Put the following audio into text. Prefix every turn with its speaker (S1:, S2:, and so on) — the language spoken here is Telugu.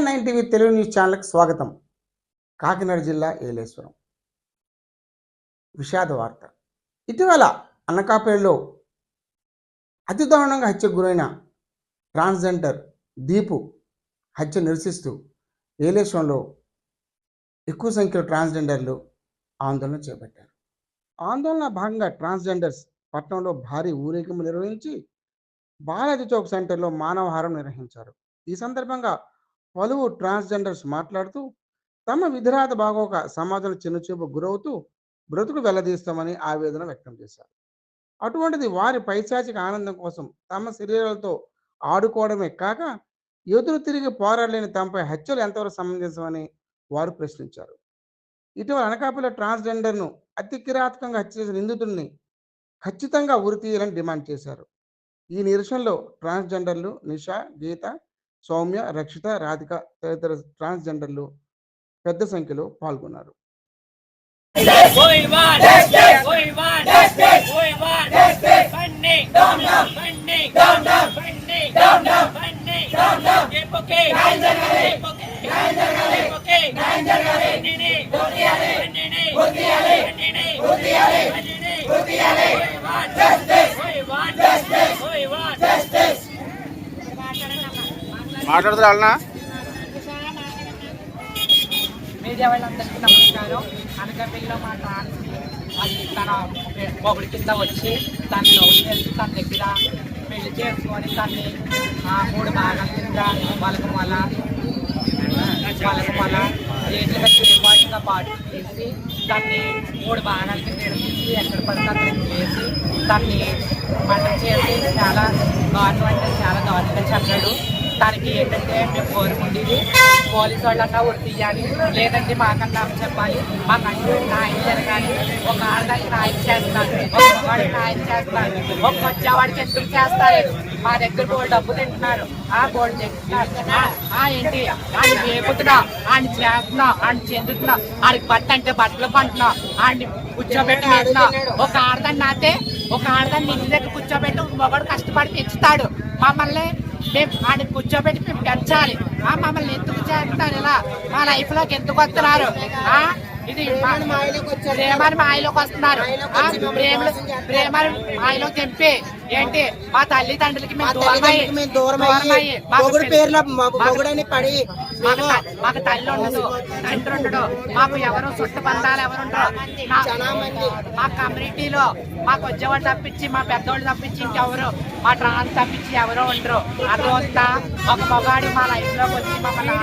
S1: న్యూస్ ఛానల్కి స్వాగతం. కాకినాడ జిల్లా ఏలేశ్వరం. విషాద వార్త. ఇటీవల అనకాపల్లిలో అతి దారుణంగా హత్యకు గురైన ట్రాన్స్జెండర్ దీపు హత్య నిరసిస్తూ ఏలేశ్వరంలో ఎక్కువ సంఖ్యలో ట్రాన్స్జెండర్లు ఆందోళన చేపట్టారు. ఆందోళన భాగంగా ట్రాన్స్జెండర్స్ పట్టణంలో భారీ ఊరేగింపు నిర్వహించి బాలాజీ చౌక్ సెంటర్లో మానవహారం నిర్వహించారు. ఈ సందర్భంగా పలువురు ట్రాన్స్జెండర్స్ మాట్లాడుతూ తమ విధిరాత బాగోక సమాజంలో చిన్నచూపు గురవుతూ బ్రతుకు వెల్లదీస్తామని ఆవేదన వ్యక్తం చేశారు. అటువంటిది వారి పైశాచిక ఆనందం కోసం తమ శరీరాలతో ఆడుకోవడమే కాక ఎదురు తిరిగి పోరాడలేని తమపై హత్యలు ఎంతవరకు సంబంధించమని వారు ప్రశ్నించారు. ఇటీవల అనకాపల్లి ట్రాన్స్జెండర్ను అతి కిరాతకంగా హత్య చేసిన నిందితుడిని ఖచ్చితంగా ఉరి తీయాలని డిమాండ్ చేశారు. ఈ నిరసనలో ట్రాన్స్జెండర్లు నిషా గీత సౌమ్య రక్షిత రాధిక తదితర ట్రాన్స్జెండర్లు పెద్ద సంఖ్యలో పాల్గొన్నారు.
S2: We want
S3: మాట్లాడుతున్నా అన్నా
S4: మీడియా వాళ్ళందరికీ నమస్కారం. అనకాపల్లిలో మా ట్రాన్స్ అది తన ఒకటి కింద వచ్చి తను లవ్ చేసి తన దగ్గర పెళ్ళి చేసుకొని తన్ని ఆ మూడు భాగాల కింద వాళ్ళకు వాళ్ళకి వాళ్ళకు వాళ్ళకి మొల రేట్లుగా చేపాటుగా పాటు చేసి దాన్ని మూడు భాగాల కింద విడదీసి ఎక్కడ పడితే అక్కడ చేసి దాన్ని మంట చేసి చాలా గవర్నమెంట్ చాలా దారుణంగా చెప్పాడు. దానికి ఏంటంటే మేము కోరుకుండేది పోలీసు వాళ్ళన్నా ఉరి తీయాలి లేదంటే మాకన్నా చెప్పాలి. మాకంటూ న్యాయం జరగాలి? ఒక ఆడదానికి న్యాయం చేస్తాను ఒక మగవాడికి న్యాయం చేస్తాను ఒక వచ్చేవాడికి ఎందుకు చేస్తారు? మా దగ్గర గోల్డ్ డబ్బు తింటున్నారు ఆ గోల్డ్ తింటున్నారు ఆ- ఏంటి? ఆయన వేపుతున్నా ఆయన చేస్తున్నా ఆయన చెందుతున్నా ఆడికి బట్ట అంటే బట్టలు పంటున్నా ఆయన్ని కూర్చోబెట్టి వేస్తున్నా. ఒక ఆడదాన్ని నాతే ఒక ఆడదాన్ని ఇంటి దగ్గర కూర్చోబెట్టి ఒక మగవాడు కష్టపడి తెచ్చుతాడు. మమ్మల్ని మేము ఆడిని కూర్చోబెట్టి మేము పెంచాలి మమ్మల్ని ఎందుకు చేస్తున్నారు ఇలా? మా లైఫ్లోకి ఎందుకు వస్తున్నారు? ఆ? ఇది మా- ప్రేమని మాయలోకి వస్తున్నారు. ప్రేమలు ప్రేమని మాయలో తెంపి. ఏంటి? మా తల్లిదండ్రులకి మేము దూరమయ్యి.
S5: మేము దూరం
S4: దూరమయ్యి. మాకు
S5: మొగుడు
S4: పె-
S5: పేర్లో మొగుడని పడి
S4: మాకు త- మాకు తల్లి ఉండదు తండ్రి ఉండడు. మాకు ఎవరు చుట్టు బంధాలు ఎవరు ఉండరు మా కమ్యూనిటీలో మాకు వచ్చేవాళ్ళు తప్పించి మా పెద్దవాళ్ళు తప్పించి ఇంకెవరు మా ట్రాన్స్ తప్పించి ఎవరు ఉండరు. అదంతా ఒక మగాడి మా లైఫ్లోకి వచ్చి మమ్మల్ని